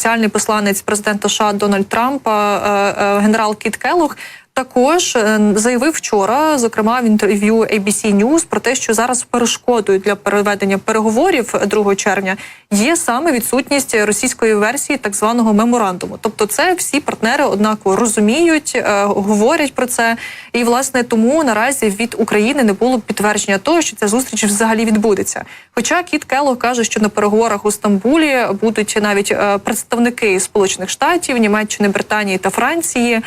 спеціальний посланець президента США Дональд Трампа, е, е, генерал Кіт Келлог, також е, заявив вчора, зокрема в інтерв'ю ABC News, про те, що зараз перешкодою для переведення переговорів 2 червня є саме відсутність російської версії так званого меморандуму. Тобто, це всі партнери однаково розуміють, е, говорять про це, і власне тому наразі від України не було підтвердження того, що ця зустріч взагалі відбудеться. Хоча Кіт Келлог каже, що на переговорах у Стамбулі будуть навіть е, представники Сполучених Штатів, Німеччини, Британії та Франції.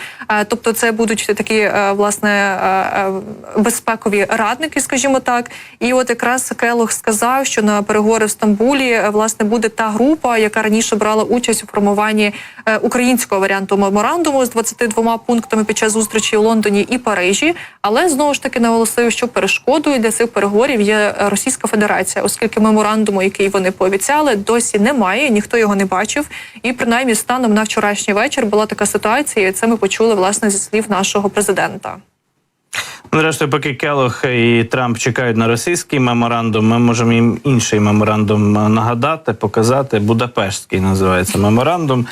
Тобто, це будуть такі е, власне е, е, безпекові радники, скажімо так. І от якраз Келлог сказав, що на переговори в Стамбулі власне буде та група, яка раніше брала участь у формуванні українського варіанту меморандуму з 22 пунктами під час зустрічі у Лондоні і Парижі. Але знову ж таки наголосив, що перешкодою для цих переговорів є Російська Федерація, оскільки меморандуму, який вони пообіцяли, досі немає. Ніхто його не бачив. І принаймні станом на вчорашній вечір була така ситуація. і Це ми почули власне зі слів нашого президента. Ну, Зрештою, поки Келох і Трамп чекають на російський меморандум, ми можемо їм інший меморандум е, нагадати, показати. Будапештський називається меморандум.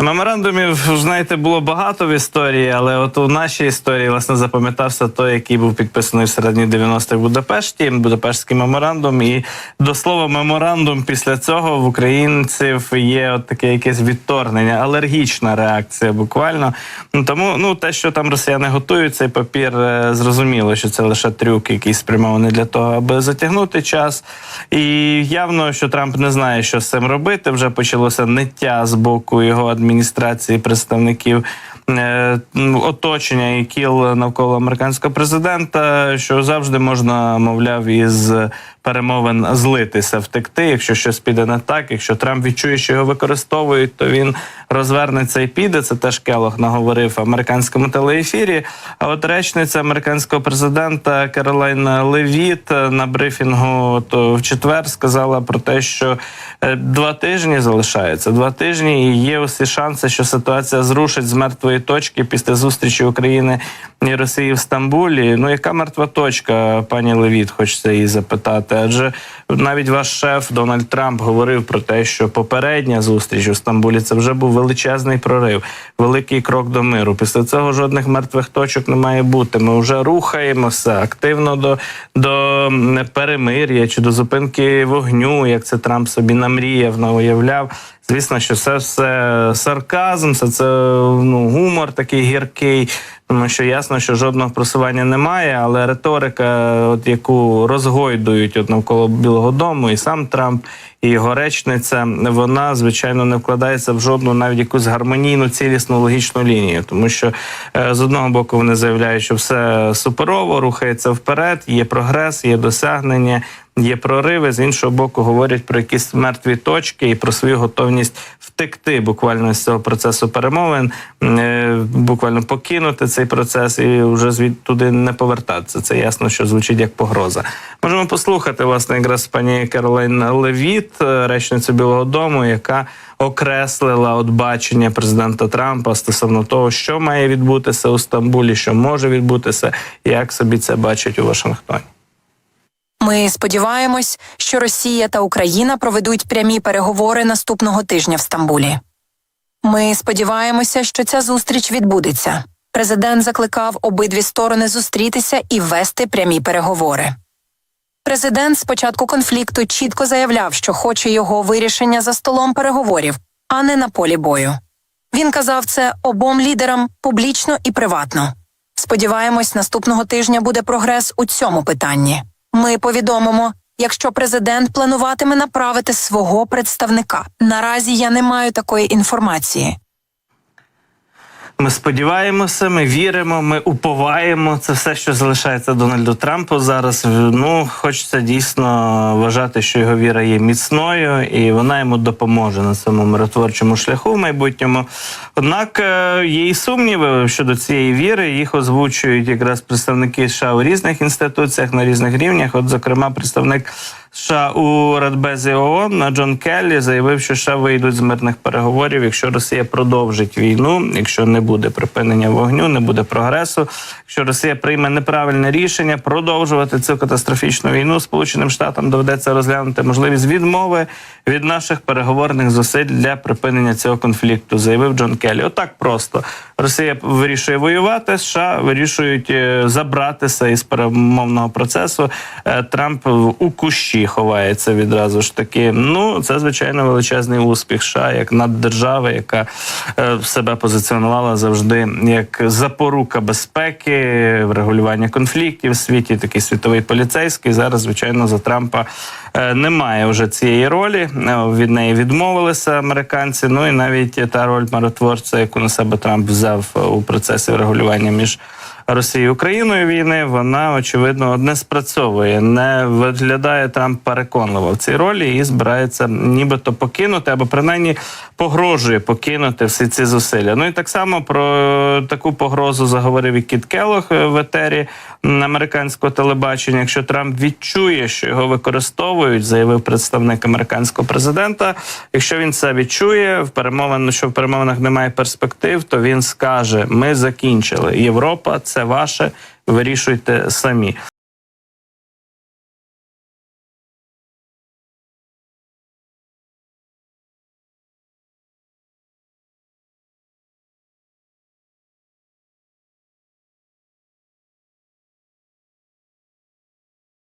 Меморандумів, знаєте, було багато в історії, але от у нашій історії власне запам'ятався той, який був підписаний в середині 90-х в Будапешті, Будапештський меморандум. І до слова, меморандум після цього в українців є от таке якесь відторгнення, алергічна реакція, буквально. Ну тому, ну те, що там росіяни готують цей папір, е, зрозуміло, що це лише трюк, який спрямований для того, аби затягнути час. І явно, що Трамп не знає, що з цим робити. Вже почалося ниття з боку його адміністрації, представників е, оточення і кіл навколо американського президента, що завжди можна, мовляв, із перемовин злитися, втекти. Якщо щось піде не так, якщо Трамп відчує, що його використовують, то він розвернеться і піде. Це теж Келох наговорив в американському телеефірі. А от речниця американського президента Каролайна Левіт на брифінгу то в четвер сказала про те, що е, два тижні залишається. Два тижні, і є усі шанси, що ситуація зрушить з мертвої точки після зустрічі України і Росії в Стамбулі. Ну яка мертва точка, пані Левіт? Хочеться її запитати. Адже навіть ваш шеф Дональд Трамп говорив про те, що попередня зустріч у Стамбулі це вже був величезний прорив, великий крок до миру. Після цього жодних мертвих точок не має бути. Ми вже рухаємося активно до, до перемир'я чи до зупинки вогню, як це Трамп собі намріяв, уявляв. Звісно, що це все сарказм, це, це ну, гумор такий гіркий, тому що ясно, що жодного просування немає, але риторика, от яку розгойдують от навколо Білого Дому, і сам Трамп, і його речниця, вона звичайно не вкладається в жодну навіть якусь гармонійну, цілісну логічну лінію, тому що е, з одного боку вони заявляють, що все суперово рухається вперед, є прогрес, є досягнення. Є прориви з іншого боку, говорять про якісь мертві точки і про свою готовність втекти буквально з цього процесу перемовин, е, буквально покинути цей процес і вже звід туди не повертатися. Це ясно, що звучить як погроза. Можемо послухати власне якраз пані Каролайн Левіт, е, речницю Білого Дому, яка окреслила от бачення президента Трампа стосовно того, що має відбутися у Стамбулі, що може відбутися, як собі це бачать у Вашингтоні. Ми сподіваємось, що Росія та Україна проведуть прямі переговори наступного тижня в Стамбулі. Ми сподіваємося, що ця зустріч відбудеться. Президент закликав обидві сторони зустрітися і вести прямі переговори. Президент з початку конфлікту чітко заявляв, що хоче його вирішення за столом переговорів, а не на полі бою. Він казав це обом лідерам публічно і приватно. Сподіваємось, наступного тижня буде прогрес у цьому питанні. Ми повідомимо, якщо президент плануватиме направити свого представника. Наразі я не маю такої інформації. Ми сподіваємося, ми віримо, ми уповаємо. Це все, що залишається Дональду Трампу зараз. Ну хочеться дійсно вважати, що його віра є міцною, і вона йому допоможе на цьому миротворчому шляху в майбутньому. Однак е, є і сумніви щодо цієї віри. Їх озвучують якраз представники США у різних інституціях на різних рівнях. От, зокрема, представник США у Радбезі ООН Джон Келлі заявив, що США вийдуть з мирних переговорів, якщо Росія продовжить війну, якщо не буде припинення вогню, не буде прогресу. Якщо Росія прийме неправильне рішення продовжувати цю катастрофічну війну, Сполученим Штатам доведеться розглянути можливість відмови від наших переговорних зусиль для припинення цього конфлікту, заявив Джон Келлі. Отак просто Росія вирішує воювати, США вирішують е, забратися із перемовного процесу. Е, Трамп у кущі ховається відразу ж таки. Ну це звичайно величезний успіх США як наддержави, яка е, себе позиціонувала завжди як запорука безпеки, врегулювання конфліктів в світі, такий світовий поліцейський. Зараз, звичайно, за Трампа немає вже цієї ролі. Від неї відмовилися американці. Ну і навіть та роль миротворця, яку на себе Трамп взяв е, у процесі врегулювання між. Росією і Україною війни вона очевидно не спрацьовує, не виглядає Трамп переконливо в цій ролі і збирається нібито покинути або принаймні погрожує покинути всі ці зусилля. Ну і так само про таку погрозу заговорив і Кіт Келох е, в етері американського телебачення. Якщо Трамп відчує, що його використовують, заявив представник американського президента. Якщо він це відчує, в перемовин, що в перемовинах немає перспектив, то він скаже: Ми закінчили. Європа це ваше. Вирішуйте самі.